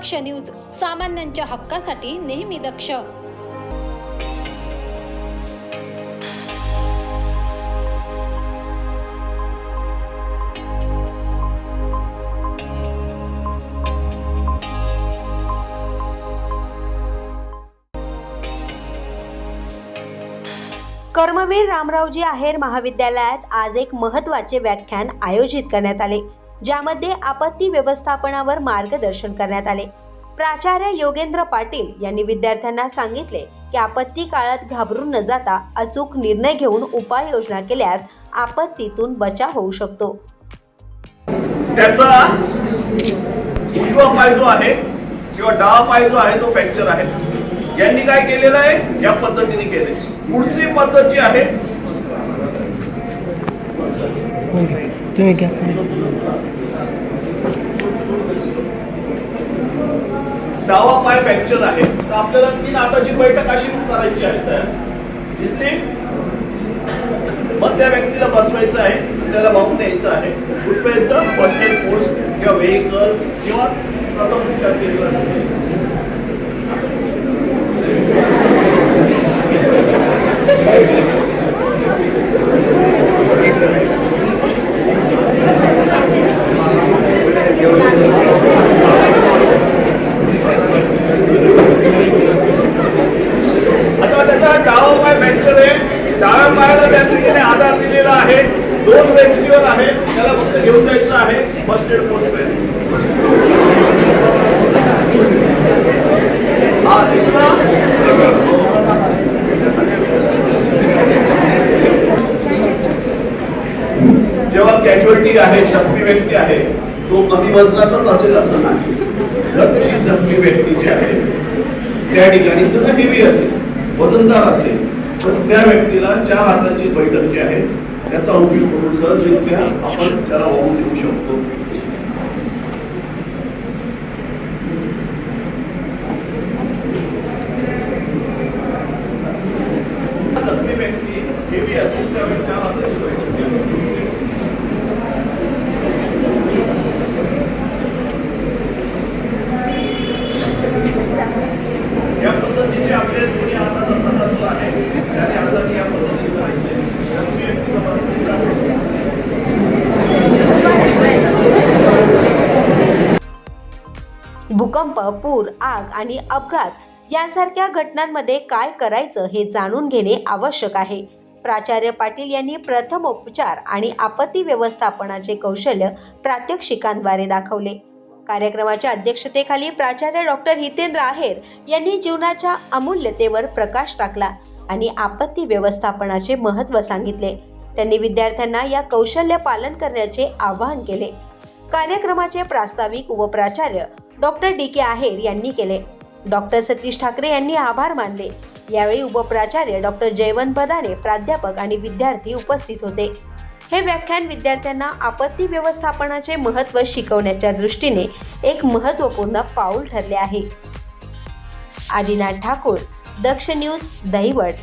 दक्ष news सामान्यांच्या हक्कासाठी नेहमी दक्ष. कर्मवीर रामरावजी आहेर महाविद्यालयात आज एक महत्त्वाचे व्याख्यान आयोजित करण्यात आले. ज्यामध्ये आपत्ती व्यवस्थापनावर मार्गदर्शन करण्यात आले. प्राचार्य योगेंद्र पाटील यांनी विद्यार्थ्यांना सांगितले की आपत्ती काळात घाबरून न जाता अचूक निर्णय घेऊन उपाययोजना केल्यास आपत्तीतून बचाव होऊ शकतो. त्याचा उजवा पाय जो आहे किंवा डावा पाय जो आहे तो फ्रॅक्चर आहे. यांनी काय केलेलं आहे? या पद्धतीने केले पुढची पद्धत जी आहे तुम्ही घ्या. डावा पाय फ्रॅक्चर आहे. तर आपल्याला तीन आताची बैठक अशी करायची आहे. तयार दिसते मग त्या व्यक्तीला बसवायचं आहे. त्याला वाहून न्यायचं आहे. कुठपर्यंत? फर्स्ट एड पोस्ट किंवा व्हेकल किंवा प्रथम उपचार केलेला असेल. आता त्याचा डावा पाय फ्रॅक्चर आहे डाव्या पायाला त्या ठिकाणी आधार दिलेला आहे दोन रेस्क्युअर आहे त्याला फक्त घेऊन जायचं आहे फर्स्ट एड पोस्ट हा दिसला? जेव्हा कॅज्युअलिटी आहे जखमी व्यक्ती आहे तो कमी वजनाचाच असेल असं नाही. जर ती जखमी व्यक्ती जी आहे त्या ठिकाणी तर हेवी असेल वजनदार असेल तर त्या व्यक्तीला चार हाताची बैठक जी आहे याचा उपयोग करून सहजरित्या आपण त्याला वाहून देऊ शकतो. जखमी व्यक्ती हेवी असेल त्यावेळी चार हाताची बैठक जी आहे, या पद्धतीचे आपले दोन्ही हाताचा प्रकार जो आहे त्याने हाताने या पद्धतीने करायचे जखमी व्यक्तीला बसवायचं आहे. भूकंप पूर आग आणि अपघात यांसारख्या घटनांमध्ये काय करायचं हे जाणून घेणे आवश्यक आहे. प्राचार्य पाटील यांनी प्रथम उपचार आणि आपत्ती व्यवस्थापनाचे कौशल्य प्रात्यक्षिकांद्वारे दाखवले. कार्यक्रमाच्या अध्यक्षतेखाली प्राचार्य डॉक्टर हितेंद्र आहेर यांनी जीवनाच्या अमूल्यतेवर प्रकाश टाकला आणि आपत्ती व्यवस्थापनाचे महत्त्व सांगितले. त्यांनी विद्यार्थ्यांना या कौशल्य पालन करण्याचे आवाहन केले. कार्यक्रमाचे प्रास्ताविक उपप्राचार्य डॉक्टर डी के आहेर यांनी केले. डॉक्टर सतीश ठाकरे यांनी आभार मानले. यावेळी उपप्राचार्य डॉक्टर जयवंत बदाने प्राध्यापक आणि विद्यार्थी उपस्थित होते. हे व्याख्यान विद्यार्थ्यांना आपत्ती व्यवस्थापनाचे महत्त्व शिकवण्याच्या दृष्टीने एक महत्त्वपूर्ण पाऊल ठरले आहे. आदिनाथ ठाकूर दक्ष न्यूज दहिवट